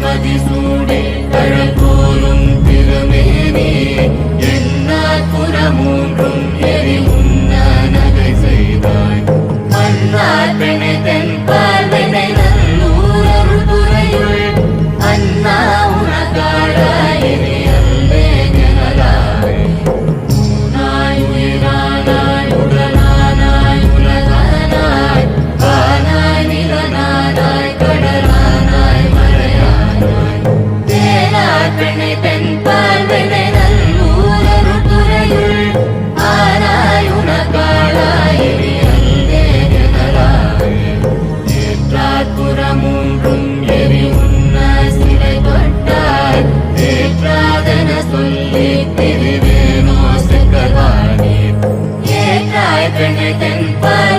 Papa diz புறமூன்றும் எரியுன்ன சிலை தொட்டார் ஏற்றாதன சொல்லி திரிவேனோ சிக்கவாணி ஏற்றாய் கண்ணதன் பல